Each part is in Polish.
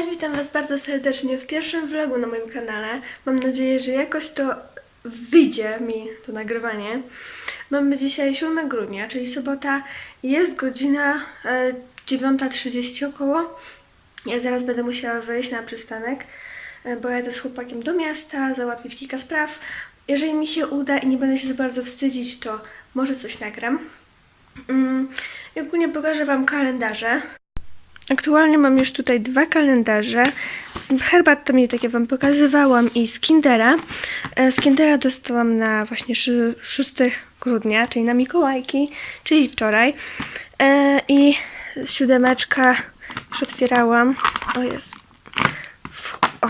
Cześć, witam Was bardzo serdecznie w pierwszym vlogu na moim kanale. Mam nadzieję, że jakoś to wyjdzie mi to nagrywanie. Mamy dzisiaj 7 grudnia, czyli sobota. Jest godzina e, 9.30 około. Ja zaraz będę musiała wyjść na przystanek, e, bo jadę z chłopakiem do miasta, załatwić kilka spraw. Jeżeli mi się uda i nie będę się za bardzo wstydzić, to może coś nagram. Mm, I ogólnie pokażę Wam kalendarze. Aktualnie mam już tutaj dwa kalendarze. Z herbatami, tak jak Wam pokazywałam, i z Kindera. E, Z Kindera dostałam na właśnie szy- 6 grudnia, czyli na Mikołajki, czyli wczoraj. E, I siódemeczka już otwierałam. O jest. O,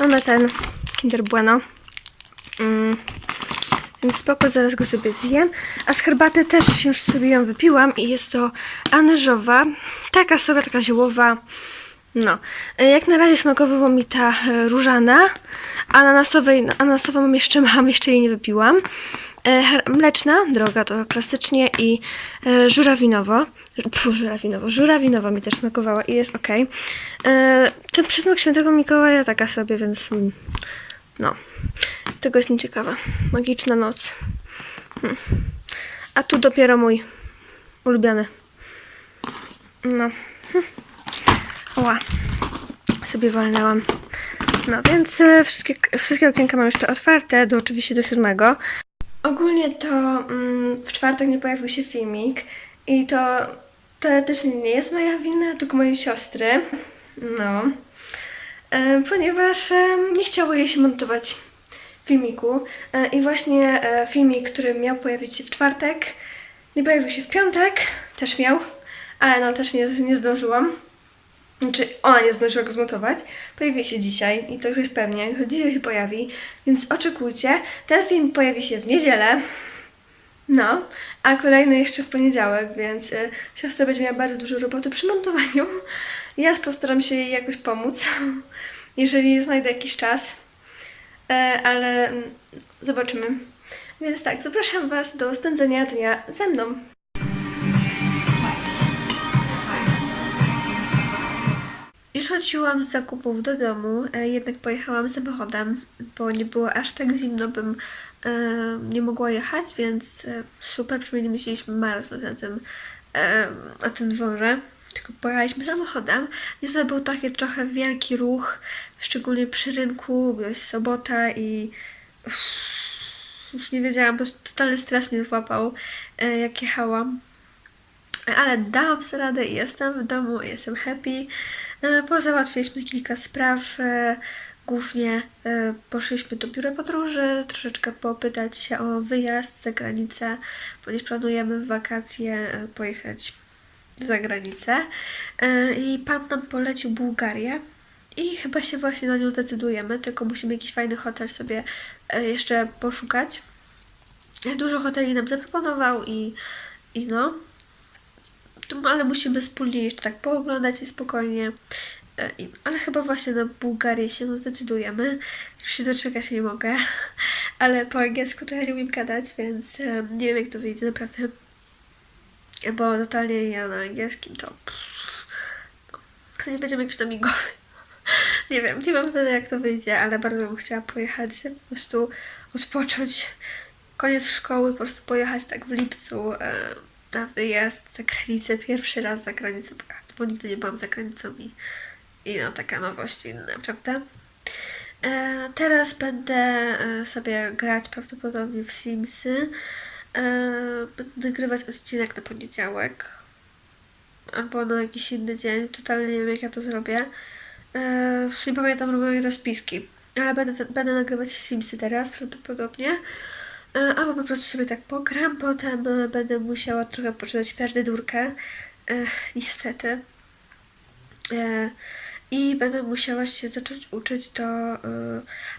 mamy ten Kinder Bueno. Więc spoko, zaraz go sobie zjem. A z herbaty też już sobie ją wypiłam i jest to anyżowa. Taka sobie, taka ziołowa. No. E, Jak na razie smakowała mi ta e, różana. Ananasowej, ananasową jeszcze mam, jeszcze jej nie wypiłam. E, Mleczna, droga to klasycznie i żurawinowo. Pfu, żurawinowo. Żurawinowa mi też smakowała i jest ok. Ten przysmak świętego Mikołaja taka sobie, więc mm, no. Tego jestem ciekawa. Magiczna noc. Hmm. A tu dopiero mój ulubiony. No. Hm. Oła. Sobie walnęłam. No więc e, wszystkie, wszystkie okienka mam jeszcze otwarte, do oczywiście do siódmego. Ogólnie to mm, w czwartek nie pojawił się filmik i to teoretycznie nie jest moja wina, tylko mojej siostry. No. E, ponieważ e, nie chciało jej się montować filmiku. E, I właśnie e, filmik, który miał pojawić się w czwartek, nie pojawił się w piątek, też miał, ale no też nie, nie zdążyłam. Znaczy, ona nie zdążyła go zmontować. Pojawi się dzisiaj i to już jest pewnie, dzisiaj się pojawi, więc oczekujcie. Ten film pojawi się w niedzielę. No, a kolejny jeszcze w poniedziałek, więc y, siostra będzie miała bardzo dużo roboty przy montowaniu. Ja postaram się jej jakoś pomóc, jeżeli znajdę jakiś czas. E, ale mm, zobaczymy. Więc tak, zapraszam Was do spędzenia dnia ze mną. Już wróciłam z zakupów do domu, e, jednak pojechałam samochodem, bo nie było aż tak zimno, bym e, nie mogła jechać, więc super, przynajmniej myśleliśmy marznąć na tym, na tym dworze. Tylko pojechaliśmy samochodem. Niestety był taki trochę wielki ruch, szczególnie przy rynku, bo jest sobota i już nie wiedziałam, prostu totalny stres mnie złapał, e, jak jechałam. Ale dałam sobie radę i jestem w domu, jestem happy. E, Pozałatwiliśmy kilka spraw. e, Głównie poszliśmy do biura podróży, troszeczkę popytać się o wyjazd za granicę, ponieważ planujemy w wakacje pojechać za granicę. E, I pan nam polecił Bułgarię. I chyba się właśnie na nią zdecydujemy, tylko musimy jakiś fajny hotel sobie e, jeszcze poszukać. Dużo hoteli nam zaproponował i, i no. Ale musimy wspólnie jeszcze tak pooglądać i spokojnie. E, Ale chyba właśnie na Bułgarię się no, zdecydujemy. Już się doczekać nie mogę. Ale po angielsku to ja nie umiem gadać, więc nie wiem jak to wyjdzie naprawdę. Bo totalnie ja na angielskim to... Nie będziemy jakiś migowy. Nie wiem, nie wiem wtedy jak to wyjdzie, ale bardzo bym chciała pojechać, po prostu odpocząć. Koniec szkoły, po prostu pojechać tak w lipcu e, na wyjazd za granicę, pierwszy raz za granicę bo nigdy nie byłam za granicą i, i no taka nowość inna, prawda? E, teraz będę e, sobie grać prawdopodobnie w Simsy. E, nagrywać odcinek na poniedziałek albo na jakiś inny dzień. Totalnie nie wiem, jak ja to zrobię. E, nie pamiętam mojej rozpiski, ale będę, będę nagrywać Simsy teraz prawdopodobnie. E, albo po prostu sobie tak pogram, potem będę musiała trochę poczytać Ferdydurkę. Niestety. E, I będę musiała się zacząć uczyć do e,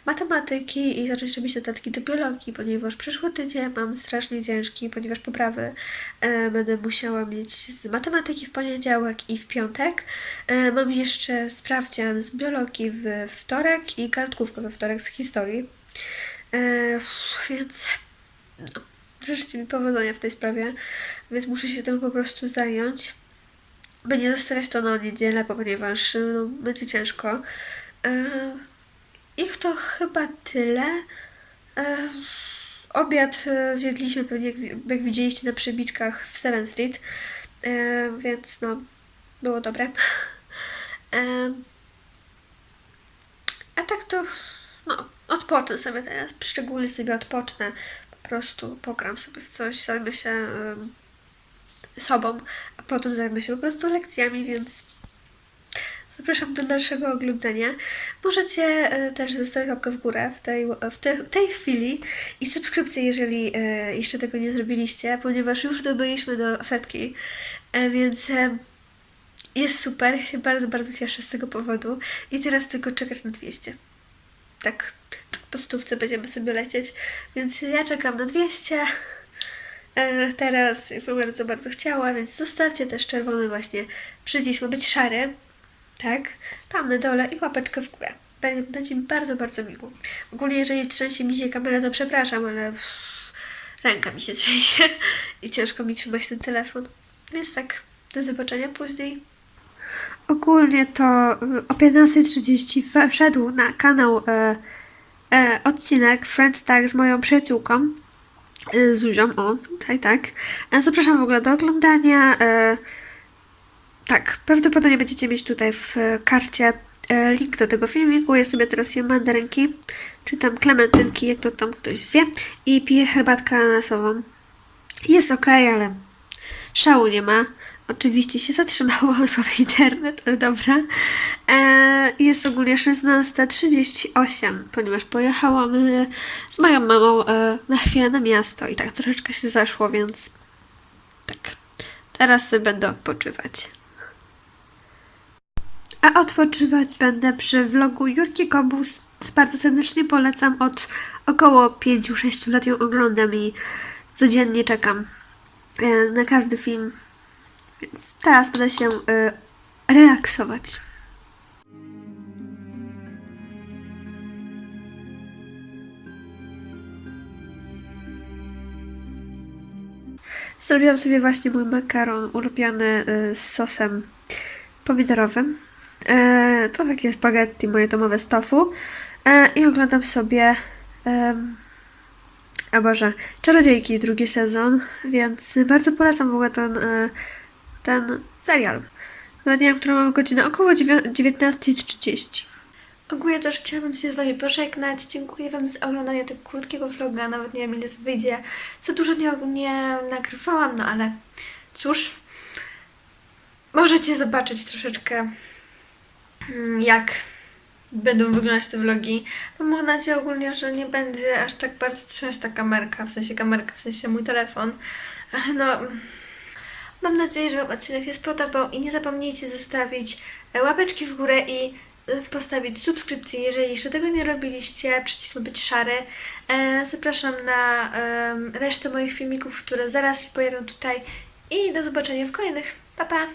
matematyki i zacząć robić notatki do biologii, ponieważ przyszły tydzień mam strasznie ciężki, ponieważ poprawy e, będę musiała mieć z matematyki w poniedziałek i w piątek. E, mam jeszcze sprawdzian z biologii w wtorek i kartkówkę we wtorek z historii. E, więc no, życzcie mi powodzenia w tej sprawie, więc muszę się tym po prostu zająć. Będzie zostawiać to na niedzielę, ponieważ y, no, będzie ciężko. E, ich to chyba tyle. E, obiad e, zjedliśmy pewnie, jak, wi- jak widzieliście na przybitkach w Seven Street, e, więc no, było dobre. E, a tak to, no, odpocznę sobie teraz, szczególnie sobie odpocznę, po prostu pogram sobie w coś, zajmę się sobą, a potem zajmę się po prostu lekcjami, więc zapraszam do dalszego oglądania. Możecie e, też zostawić łapkę w górę w tej, w te, tej chwili i subskrypcję, jeżeli e, jeszcze tego nie zrobiliście, ponieważ już dobyliśmy do setki, e, więc jest super, ja się bardzo, bardzo cieszę z tego powodu i teraz tylko czekać na 200. Tak, tak po stówce będziemy sobie lecieć, więc ja czekam na 200. E, teraz bardzo, bardzo chciała, więc zostawcie też czerwony właśnie przycisk, ma być szary, tak, tam na dole i łapeczkę w górę. Bę- Będzie mi bardzo, bardzo miło. Ogólnie jeżeli trzęsie mi się kamera, to przepraszam, ale ręka mi się trzęsie i ciężko mi trzymać ten telefon. Więc tak, do zobaczenia później. Ogólnie to y, o 15.30 wszedł na kanał e, e, odcinek Friends Tak z moją przyjaciółką, Zuzią, o tutaj tak. E, zapraszam w ogóle do oglądania. E, tak, prawdopodobnie będziecie mieć tutaj w karcie e, link do tego filmiku. Ja sobie teraz jem mandarynki, czy tam klementynki, jak to tam ktoś zwie, i piję herbatkę ananasową. Jest ok, ale szału nie ma. Oczywiście się zatrzymało, mam słaby internet, ale dobra. E, jest ogólnie 16.38, ponieważ pojechałam e, z moją mamą e, na chwilę na miasto i tak troszeczkę się zaszło, więc tak. Teraz będę odpoczywać. A odpoczywać będę przy vlogu Jurki Kobus. Bardzo serdecznie polecam. Od około 5-6 lat ją oglądam i codziennie czekam na każdy film. Więc teraz będę się e, relaksować. Zrobiłam sobie właśnie mój makaron ulubiony e, z sosem pomidorowym. E, to takie spaghetti moje domowe z tofu. E, I oglądam sobie a Boże, Czarodziejki, drugi sezon, więc bardzo polecam w ogóle ten, e, ten serial. Nawet nie wiem, mamy godzinę, około dziewię- 19.30. Ogólnie też chciałabym się z Wami pożegnać. Dziękuję Wam za oglądanie tego krótkiego vloga. Nawet nie wiem ile to wyjdzie. Za dużo nie, nie nagrywałam, no ale cóż. Możecie zobaczyć troszeczkę mm, jak będą wyglądać te vlogi. Mam nadzieję ogólnie, że nie będzie aż tak bardzo trząść ta kamerka, w sensie kamerka, w sensie mój telefon. Ale no, mam nadzieję, że odcinek się spodobał i nie zapomnijcie zostawić łapeczki w górę i postawić subskrypcję, jeżeli jeszcze tego nie robiliście. Przycisk być szary. E, zapraszam na resztę moich filmików, które zaraz się pojawią tutaj i do zobaczenia w kolejnych. Pa, pa!